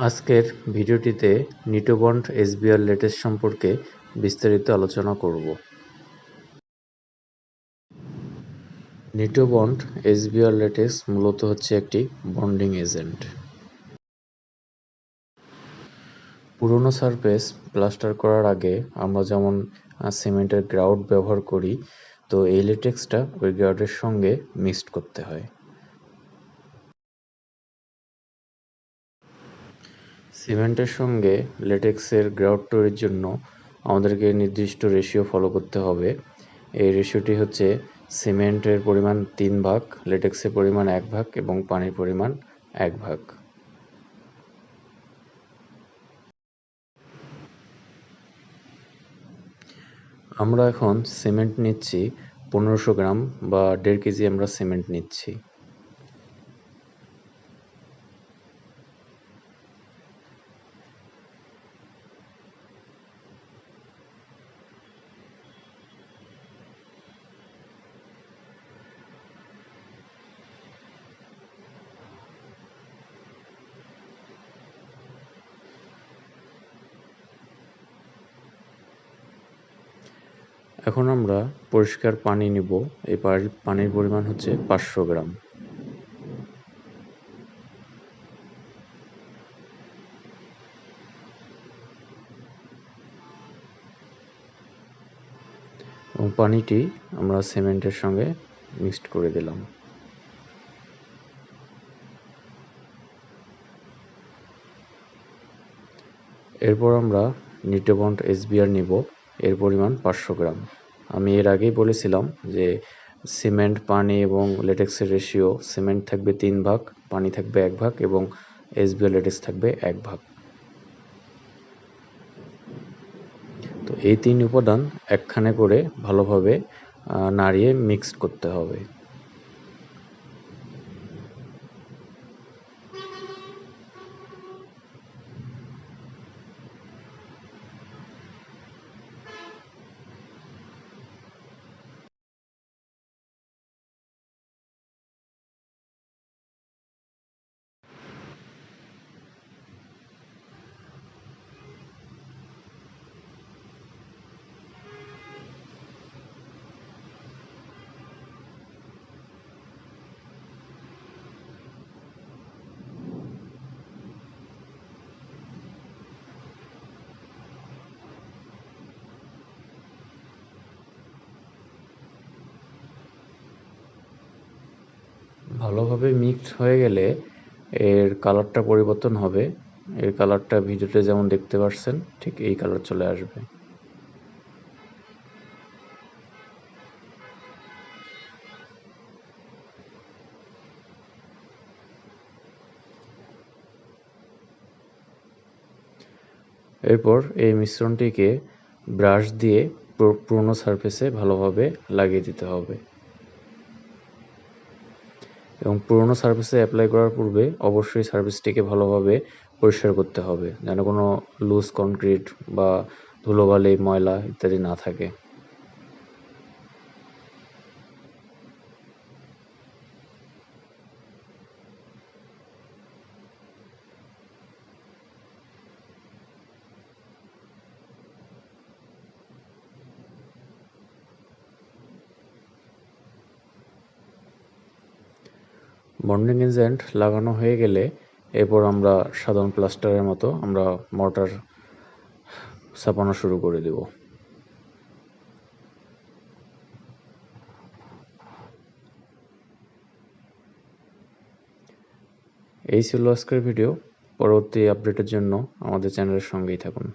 আজকের ভিডিওটিতে নিটোবন্ড S SBR latest সম্পর্কে বিস্তারিত আলোচনা করব। নিটোবন্ড এস এসবিআর লেটেস মূলত হচ্ছে একটি বন্ডিং এজেন্ট। পুরনো সারফেস প্লাস্টার করার আগে আমরা যেমন সিমেন্টের গ্রাউট ব্যবহার করি, তো এই লেটেক্সটা ওই গ্রাউটের সঙ্গে মিক্সড করতে হয়। সিমেন্টের সঙ্গে লেটেক্সের গ্রাউট তৈরির জন্য আমাদেরকে নির্দিষ্ট রেশিও ফলো করতে হবে। এই রেশিওটি হচ্ছে সিমেন্টের পরিমাণ তিন ভাগ, লেটেক্সের পরিমাণ এক ভাগ এবং পানির পরিমাণ এক ভাগ। আমরা এখন সিমেন্ট নিচ্ছি, পনেরোশো গ্রাম বা দেড় কেজি আমরা সিমেন্ট নিচ্ছি। এখন আমরা পরিষ্কার পানি নিব। এই পানির পরিমাণ হচ্ছে পাঁচশো গ্রাম। এবং পানিটি আমরা সিমেন্টের সঙ্গে মিক্সড করে দিলাম। এরপর আমরা নিটোবন্ড এস এসবিআর নিব। এর পরিমাণ পাঁচশো গ্রাম। আমি এর আগেই বলেছিলাম যে সিমেন্ট, পানি এবং লেটেক্সের রেশিও সিমেন্ট থাকবে তিন ভাগ, পানি থাকবে এক ভাগ এবং এসবিও লেটেক্স থাকবে এক ভাগ। তো এই তিন উপাদান একখানে করে ভালোভাবে নাড়িয়ে মিক্সড করতে হবে। ভালোভাবে মিক্সড হয়ে গেলে এর কালারটা পরিবর্তন হবে। এর কালারটা ভিডিওতে যেমন দেখতে পাচ্ছেন ঠিক এই কালার চলে আসবে। এরপর এই মিশ্রণটিকে ব্রাশ দিয়ে পুরনো সারফেসে ভালোভাবে লাগিয়ে দিতে হবে। এবং পুরনো সার্ভিসে অ্যাপ্লাই করার পূর্বে অবশ্যই সার্ভিসটিকে ভালোভাবে পরিষ্কার করতে হবে, যেন কোনো লুজ কনক্রিট বা ধুলোবালি, ময়লা ইত্যাদি না থাকে। বন্ডিং এজেন্ট লাগানো হয়ে গেলে এরপর আমরা সাধারণ প্লাস্টারের মতো আমরা মর্টার ছাপানো শুরু করে দেব। এই ছিল আজকের ভিডিও পরবর্তী আপডেটের জন্য আমাদের চ্যানেলের সঙ্গেই থাকুন।